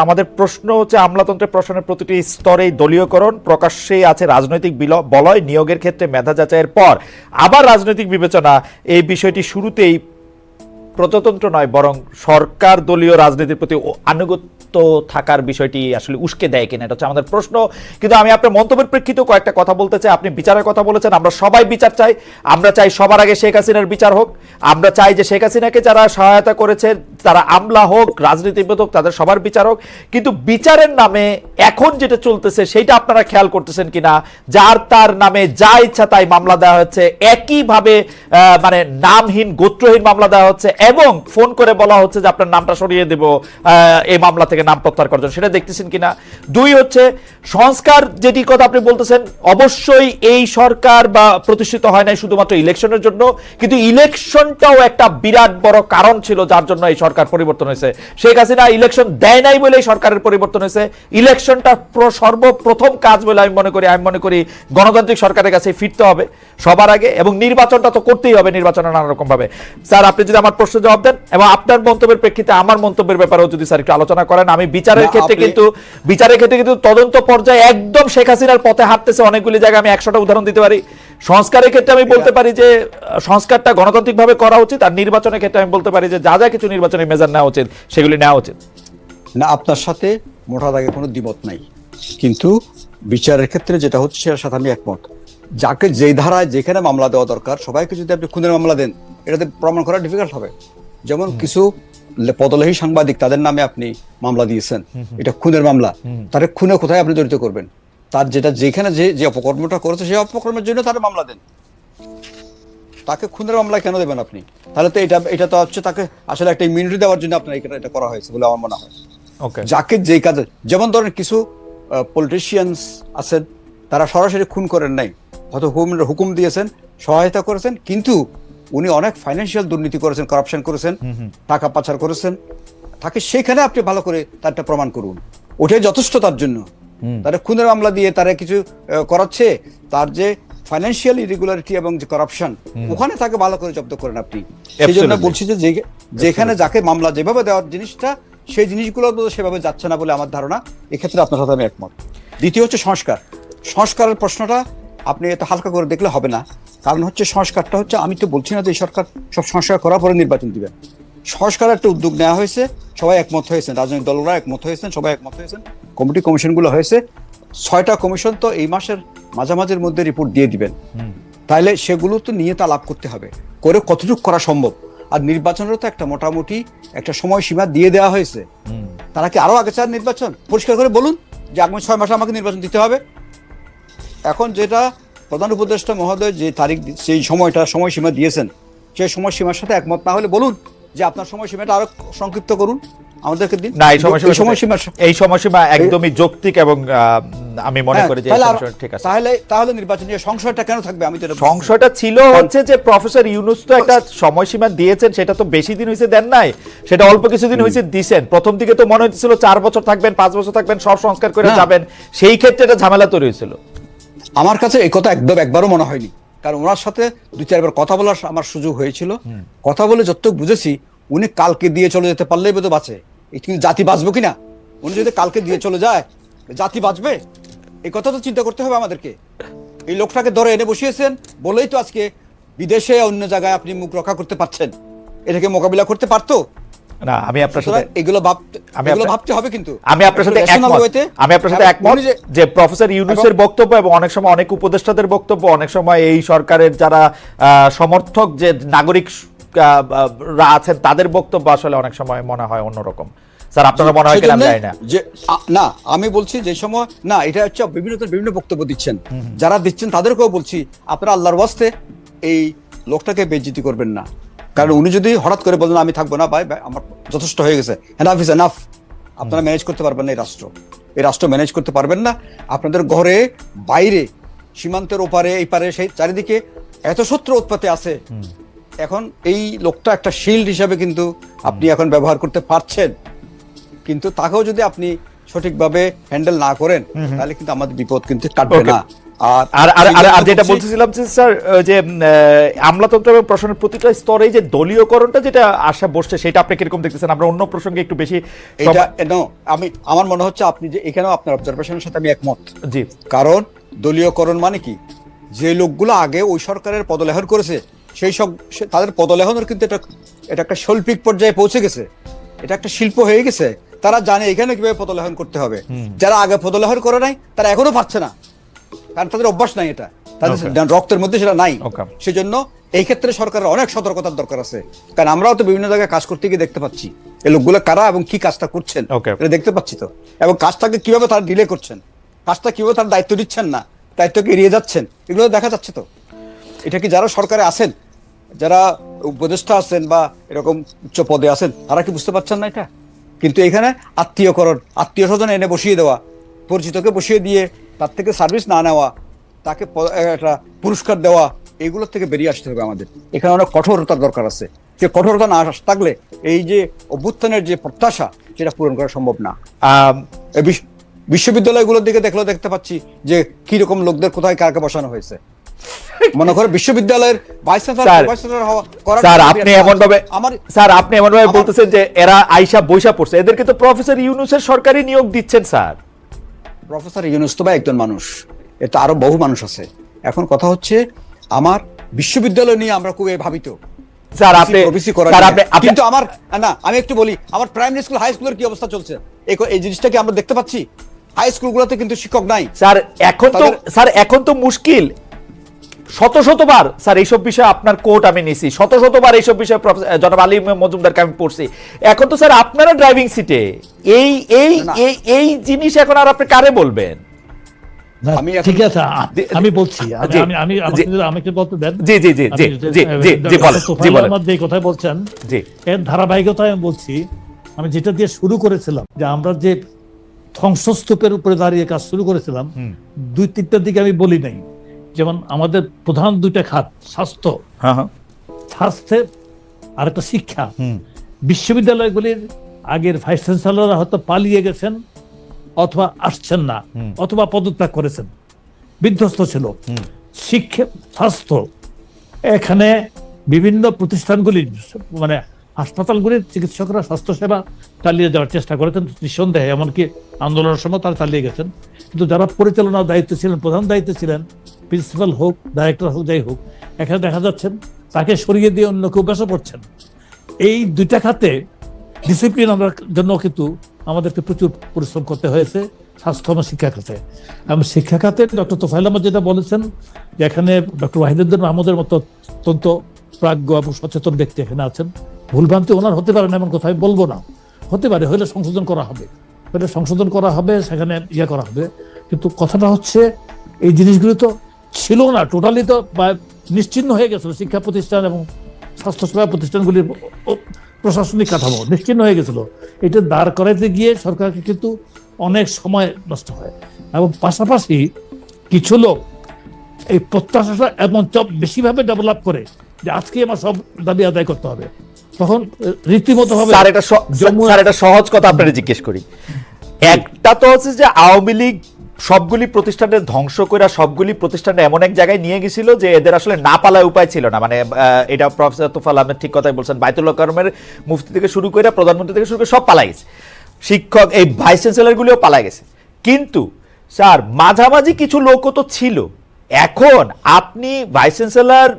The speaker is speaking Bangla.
আমাদের প্রশ্ন হচ্ছে, আমলাতন্ত্রের প্রশ্নের প্রতিটি স্তরেই দলীয়করণ প্রকাশ্যেই আছে রাজনৈতিক বলয় নিয়োগের ক্ষেত্রে মেধা যাচাইয়ের পর। আবার রাজনৈতিক বিবেচনা, এই বিষয়টি শুরুতেই প্রজাতন্ত্র নয়, বরং সরকার দলীয় রাজনীতির প্রতি ও- আনুগত্য থাকার বিষয়টি আসলে উস্কে দেয় কিনা, এটা হচ্ছে আমাদের প্রশ্ন। কিন্তু আমি আপনার মন্তব্যের প্রেক্ষিতে কয়েকটা কথা বলতে চাই। আপনি বিচারের কথা বলেছেন, আমরা সবাই বিচার চাই। আমরা চাই সবার আগে শেখ হাসিনার বিচার হোক। আমরা চাই যে শেখ হাসিনাকে যারা সহায়তা করেছে, তারা আমলা হোক, রাজনীতিবিদ হোক, তাদের সবার বিচার হোক। কিন্তু বিচারের নামে এখন যেটা চলতেছে সেটা আপনারা খেয়াল করতেছেন কিনা? যার তার নামে যা ইচ্ছা তাই মামলা দেওয়া হচ্ছে। একইভাবে মানে নামহীন, গোত্রহীন মামলা দেওয়া হচ্ছে। এবং ফোন করে বলা হচ্ছে যে আপনার নামটা সরিয়ে দেব এই মামলা থেকে নাম প্রত্যাহার করার জন্য। সেটা দেখতেছেন কিনা? দুই হচ্ছে, সংস্কার যেটি কথা আপনি বলতেছেন, অবশ্যই এই সরকার বা প্রতিষ্ঠিত হয় নাই শুধুমাত্র ইলেকশনের জন্য, কিন্তু ইলেকশনটাও একটা বিরাট বড় কারণ ছিল যার জন্য এই সরকার পরিবর্তন হয়েছে। শেখ হাসিনা ইলেকশন দেয় নাই বলেই সরকারের পরিবর্তন হয়েছে। ইলেকশনটা সর্বপ্রথম কাজ বলে আমি মনে করি, আমি মনে করি গণতান্ত্রিক সরকারের কাছে ফিরতে হবে সবার আগে, এবং নির্বাচনটা তো করতেই হবে নির্বাচনে নানা রকম ভাবে। স্যার, আপনি যদি আমার প্রশ্ন জবাব দেন, এবং আপনার মন্তব্যের প্রেক্ষিতে আমার মন্তব্যের ব্যাপারেও যদি স্যার একটু আলোচনা করেন আমি বিচারের ক্ষেত্রে কিন্তু বিচারের ক্ষেত্রে কিন্তু তদন্ত পর্যায়ে একদম শেখ হাসিনার পথে হাঁটতেছে অনেকগুলি জায়গায় আমি একশোটা উদাহরণ দিতে পারি। সংস্কারের ক্ষেত্রে আমি বলতে পারি যে সংস্কারটা গণতান্ত্রিকভাবে করা উচিত আর নির্বাচনের ক্ষেত্রে আমি বলতে পারি যে যা যা কিছু নির্বাচনের মেজার নেওয়া উচিত সেগুলি নেওয়া উচিত। না আপনার সাথে মোটা দাগে কোনো দ্বিমত নাই। কিন্তু বিচারের ক্ষেত্রে যেটা হচ্ছে সেটার সাথে আমি একমত। যাকে যেই ধারায় যেখানে মামলা দেওয়া দরকার সবাইকে যদি আপনি খুনের মামলা দেন এটাতে প্রমাণ করা ডিফিকাল্ট হবে। যেমন কিছু পদলেহী সাংবাদিক তাদের নামে আপনি মামলা দিয়েছেন। এটা খুনের মামলা। তারে খুনে কোথায় আপনি জড়িত করবেন? তার যেটা যেখানে যে যে অপকর্মটা করেছে সেই অপকর্মের জন্য তার মামলা দেন। তাকে খুনের মামলা কেন দেবেন আপনি? তাহলে তো এটা এটা তো হচ্ছে তাকে আসলে একটা ইমিউনিটি দেওয়ার জন্য আপনার এটা এটা করা হয়েছে বলে আমার মনে হয়। যাকে যে কাজে যেমন ধরেন কিছু পলিটিশিয়ানস আছেন তারা সরাসরি খুন করেন নাই। হয়তো হুকুম দিয়েছেন সহায়তা করেছেন কিন্তু উনি অনেক ফাইন্যান্সিয়াল দুর্নীতি করেছেন করাপশন করেছেন টাকা পাচার করেছেন। তাকে সেখানে আপনি ভালো করে তারটা প্রমাণ করুন। ওটাই যথেষ্ট তার জন্য। তারা খুনের মামলা দিয়ে তারা কিছু করাচ্ছে। তার যে ফাইন্যান্সিয়াল ইরেগুলারিটি এবং যে করাপশন ওখানে তাকে ভালো করে জব্দ করেন আপনি। সেই জন্য বলছি যে যেখানে যাকে মামলা যেভাবে দেওয়ার জিনিসটা সেই জিনিসগুলো সেভাবে যাচ্ছে না বলে আমার ধারণা। এক্ষেত্রে আপনার সাথে আমি একমত। দ্বিতীয় হচ্ছে সংস্কার। সংস্কারের প্রশ্নটা আপনি এত হালকা করে দেখলে হবে না। কারণ হচ্ছে সংস্কারটা হচ্ছে আমি তো বলছি না যে সরকার সব সংস্কার করার পরে নির্বাচন দিবেন সংস্কার একটা উদ্যোগ নেওয়া হয়েছে সবাই একমত হয়েছেন রাজনৈতিক দলরা একমত হয়েছেন সবাই একমত হয়েছেন কমিটি কমিশনগুলো হয়েছে। ছয়টা কমিশন তো এই মাসের মাঝামাঝির মধ্যে রিপোর্ট দিয়ে দিবেন। তাহলে সেগুলো তো নিয়ে তা লাভ করতে হবে। করে কতটুকু করা সম্ভব? আর নির্বাচনেরও তো একটা মোটামুটি একটা সময়সীমা দিয়ে দেওয়া হয়েছে। তারা কি আরও আগে চান নির্বাচন? পরিষ্কার করে বলুন যে আগামী ছয় মাসে আমাকে নির্বাচন দিতে হবে। এখন যেটা প্রধান উপদেষ্টা মহোদয় যে তারিখ সেই সময়টা সময়সীমা দিয়েছেন সেই সময়সীমার সাথে একমত। না হলে বলুন যে আপনার সময়সীমাটা আরও সংক্ষিপ্ত করুন। আমাদেরকে দিন। না এই সময়সীমা এই সময়সীমা একদমই যৌক্তিক এবং আমি মনে হ্যাঁ, করি যে ঠিক আছে। তাহলে তাহলে নির্বাচনী সংশয়টা কেন থাকবে? আমি তো। সংশয়টা ছিল হচ্ছে যে প্রফেসর ইউনুস তো একটা সময়সীমা দিয়েছেন সেটা তো বেশি দিন হয়েছে দেন নাই সেটা অল্প কিছুদিন হয়েছে দিছেন। প্রথম দিকে তো মনে হচ্ছিল চার বছর থাকবেন পাঁচ বছর থাকবেন সব সংস্কার করে যাবেন সেই ক্ষেত্রে এটা ঝামেলা তৈরি হয়েছিল আমার কাছে এই কথা একদম একবারও মনে হয়নি। কারণ ওনার সাথে দুই চারবার কথা বলার আমার সুযোগ হয়েছিল। কথা বলে যতটুকু বুঝেছি উনি কালকে দিয়ে চলে যেতে পারলেই বোধ বাঁচে। কিন্তু জাতি বাঁচবে কিনা? উনি যদি কালকে দিয়ে চলে যায় জাতি বাঁচবে? এই কথা তো চিন্তা করতে হবে আমাদেরকে। এই লোকটাকে ধরে এনে বসিয়েছেন বলেই তো আজকে বিদেশে অন্য জায়গায় আপনি মুখ রক্ষা করতে পারছেন। এটাকে মোকাবিলা করতে পারতো? না আমি আপনার সাথে এগুলো ভাবতে আমি এগুলো ভাবতে হবে কিন্তু। আমি আপনার সাথে একমত। আমি আপনার সাথে একমত যে- প্রফেসর ইউনুসের বক্তব্য এবং অনেক সময় অনেক উপদেষ্টাদের বক্তব্য অনেক সময় এই সরকারের যারা সমর্থক যে নাগরিক রা আছেন তাদের বক্তব্য আসলে অনেক সময় মনে হয় অন্যরকম। স্যার আপনারা মনে হয় কিনা জানি না। যে না আমি বলছি যে সময় না এটা হচ্ছে বিভিন্ন বিভিন্ন বক্তব্য দিচ্ছেন। যারা দিচ্ছেন তাদেরকেও বলছি আপনারা আল্লাহর ওয়াস্তে এই লোকটাকে বেজ্জিতি করবেন না। কারণ উনি যদি হঠাৎ করে বলেন আমি থাকব না ভাই, আমার যথেষ্ট হয়ে গেছে। এনাফ ইজ এনাফ আপনারা ম্যানেজ করতে পারবেন না এই রাষ্ট্র। এই রাষ্ট্র ম্যানেজ করতে পারবেন না। আপনাদের ঘরে বাইরে সীমান্তের ওপারে এই পারে সেই চারিদিকে এত শত্রু উৎপাতে আছে। এখন এই লোকটা একটা শিল্ড হিসাবে কিন্তু আপনি এখন ব্যবহার করতে পারছেন। কিন্তু তাকেও যদি আপনি সঠিকভাবে হ্যান্ডেল না করেন তাহলে কিন্তু আমাদের বিপদ কিন্তু কাটবে না। আর আর আর যেটা বলতেছিলাম যে স্যার যে আমলাতন্ত্র এবং প্রশাসনের প্রতিটা স্তরে যে দলীয়করণটা যেটা আশা বসছে সেটা আপনি কীরকম দেখতেছেন? আমরা অন্য প্রসঙ্গে একটু বেশি এটা আমি আমার মনে হচ্ছে আপনি যে এখানেও আপনার অবজারভেশনের সাথে আমি একমত। জি। কারণ দলীয়করণ মানে কি? যে লোকগুলো আগে ওই সরকারের পদলেহন করেছে সেই সব তাদের পদলেহনের কিন্তু এটা এটা একটা শৈল্পিক পর্যায়ে পৌঁছে গেছে। এটা একটা শিল্প হয়ে গেছে। তারা জানে এখানে কীভাবে পদলেহন করতে হবে। যারা আগে পদলেহন করে নাই তারা এখনও পারছে না। কারণ তাদের অভ্যাস নাই এটা। তাদের রক্তের মধ্যে সেটা নাই। সেজন্য এই ক্ষেত্রে সরকারের অনেক সতর্কতার দরকার আছে। কারণ আমরাও তো বিভিন্ন জায়গায় কাজ করতে গিয়ে দেখতে পাচ্ছি। এই লোকগুলো কারা এবং কি কাজটা করছেন এটা দেখতে পাচ্ছি তো। এবং কাজটাকে কীভাবে তারা ডিলে করছেন কাজটা কীভাবে তারা দায়িত্ব দিচ্ছেন না দায়িত্বকে এড়িয়ে যাচ্ছেন এগুলো দেখা যাচ্ছে তো। এটা কি যারা সরকারে আছেন যারা উপদেষ্টা আছেন বা এরকম উচ্চ পদে আছেন তারা কি বুঝতে পারছেন না এটা? কিন্তু এখানে আত্মীয়করণ আত্মীয় স্বজন এনে বসিয়ে দেওয়া পরিচিতকে বসিয়ে দিয়ে তার থেকে সার্ভিস না নেওয়া তাকে একটা পুরস্কার দেওয়া এগুলোর থেকে বেরিয়ে আসতে হবে আমাদের। এখানে অনেক কঠোরতার দরকার আছে। যে কঠোরতা না থাকলে এই যে অভ্যুত্থানের যে প্রত্যাশা সেটা পূরণ করা সম্ভব না। বিশ্ববিদ্যালয়গুলোর দিকে দেখলেও দেখতে পাচ্ছি যে কি রকম লোকদের কোথায় কাকে বসানো হয়েছে। মনে করে বিশ্ববিদ্যালয়ের ভাইস চ্যান্সেলর হওয়া স্যার আপনি এমন ভাবে আমার স্যার আপনি এমন ভাবে বলতেছেন যে এরা আইসা বৈশা পড়ছে। এদেরকে তো প্রফেসর ইউনুসের সরকারি নিয়োগ দিচ্ছেন স্যার। প্রফেসর ইউনুস তো একজন মানুষ এটা আরও বহু মানুষ আছে। এখন কথা হচ্ছে আমার বিশ্ববিদ্যালয় নিয়ে আমরা খুব ভাবিত স্যার আপনি ওবিসি করেন স্যার আপনি কিন্তু আমার না আমি একটু বলি আমার প্রাইমারি স্কুল হাই স্কুলের কি অবস্থা চলছে? এই জিনিসটাকে জিনিসটা কি আমরা দেখতে পাচ্ছি? হাই স্কুলগুলোতে কিন্তু শিক্ষক নাই। স্যার এখন তো স্যার এখন তো মুশকিল। শত শতবার স্যার এইসব বিষয়ে আপনার কোর্ট আমি নিছি। শত শতবার এইসব বিষয়ে জনাব আলী মজুমদারকে আমি পড়ছি। এখন তো স্যার আপনারা ড্রাইভিং সিটে এই এই এই জিনিস এখন আর আপনি কারে বলবেন? আমি ঠিক আছে আমি বলছি। আমি আমি আমি আমাকে বলতে দেন। জি জি জি জি জি জি জি বলেন জি বলেন। যে কথা বলছেন জি। এর ধারাবাহিকতায় আমি বলছি আমি যেটা দিয়ে শুরু করেছিলাম যে আমরা যে ধ্বংসস্তূপের উপরে দাঁড়িয়ে কাজ শুরু করেছিলাম দুই তিনটার দিকে আমি বলি নাই। যেমন আমাদের প্রধান দুইটা খাত স্বাস্থ্য। হ্যাঁ হ্যাঁ। স্বাস্থ্যে আর একটা শিক্ষা বিশ্ববিদ্যালয়গুলির আগের ভাইস চ্যান্সেলররা হয়তো পালিয়ে গেছেন অথবা আসছেন না অথবা পদত্যাগ করেছেন। বিধ্বস্ত ছিল। শিক্ষা স্বাস্থ্য এখানে বিভিন্ন প্রতিষ্ঠানগুলি মানে হাসপাতালগুলির চিকিৎসকরা স্বাস্থ্যসেবা চালিয়ে যাওয়ার চেষ্টা করেছেন নিঃসন্দেহে এমনকি আন্দোলনের সময় তারা চালিয়ে গেছেন। কিন্তু যারা পরিচালনার দায়িত্ব ছিলেন প্রধান দায়িত্বে ছিলেন প্রিন্সিপাল হোক ডাইরেক্টর হোক, যাই হোক, এখানে দেখা যাচ্ছেন তাকে সরিয়ে দিয়ে অন্য কেউ বসে পড়ছেন। এই দুইটা খাতে ডিসিপ্লিন আমরা জন্য কিন্তু আমাদেরকে প্রচুর পরিশ্রম করতে হয়েছে, স্বাস্থ্য এবং শিক্ষা খাতে। এবং শিক্ষা খাতে ডক্টর তোফাইল আহমদ যেটা বলেছেন যে এখানে ডক্টর ওয়াহিদুদ্দিন মাহমুদের মতো অত্যন্ত প্রাজ্ঞ এবং সচেতন ব্যক্তি এখানে আছেন। ভুলভ্রান্তি ওনার হতে পারে না এমন কথা আমি বলব না। হতে পারে, হলে সংশোধন করা হবে। হলে সংশোধন করা হবে, সেখানে ইয়ে করা হবে। কিন্তু কথাটা হচ্ছে, এই জিনিসগুলো তো ছিল না টোটালি তো নিশ্চিন্ন হয়ে গেছিল শিক্ষা প্রতিষ্ঠান এবং স্বাস্থ্যসেবা প্রতিষ্ঠানগুলির প্রশাসনিক কাঠামো নিশ্চিন্ন হয়ে গেছিল। এটা দাঁড় করাইতে গিয়ে সরকারকে কিন্তু অনেক সময় নষ্ট হয়। এবং পাশাপাশি কিছু লোক এই প্রত্যাশাটা এমন চপ বেশিভাবে ডেভেলপ করে যে আজকে আমার সব দাবি আদায় করতে হবে। তখন রীতিমতো হবে স্যার এটা স্যার এটা সহজ কথা আপনারা জিজ্ঞেস করি। একটা তো হচ্ছে যে আওয়ামী লীগ সবগুলি প্রতিষ্ঠানের ধ্বংস করে সবগুলি প্রতিষ্ঠানে এমন এক জায়গায় নিয়ে গেছিল যে এদের আসলে না পালায় উপায় ছিল না। মানে এটা প্রফেসর তোফাল আহমেদ ঠিক কথাই বলছেন। বাইতুল্লাহ করমের মুফতি থেকে শুরু করে প্রধানমন্ত্রী থেকে শুরু করে সব পালাই গেছে। শিক্ষক, এই ভাইস চ্যান্সেলরগুলিও পালা গেছে। কিন্তু, স্যার, মাঝামাঝি কিছু লোকও তো ছিল। এখন আপনি ভাইস চ্যান্সেলর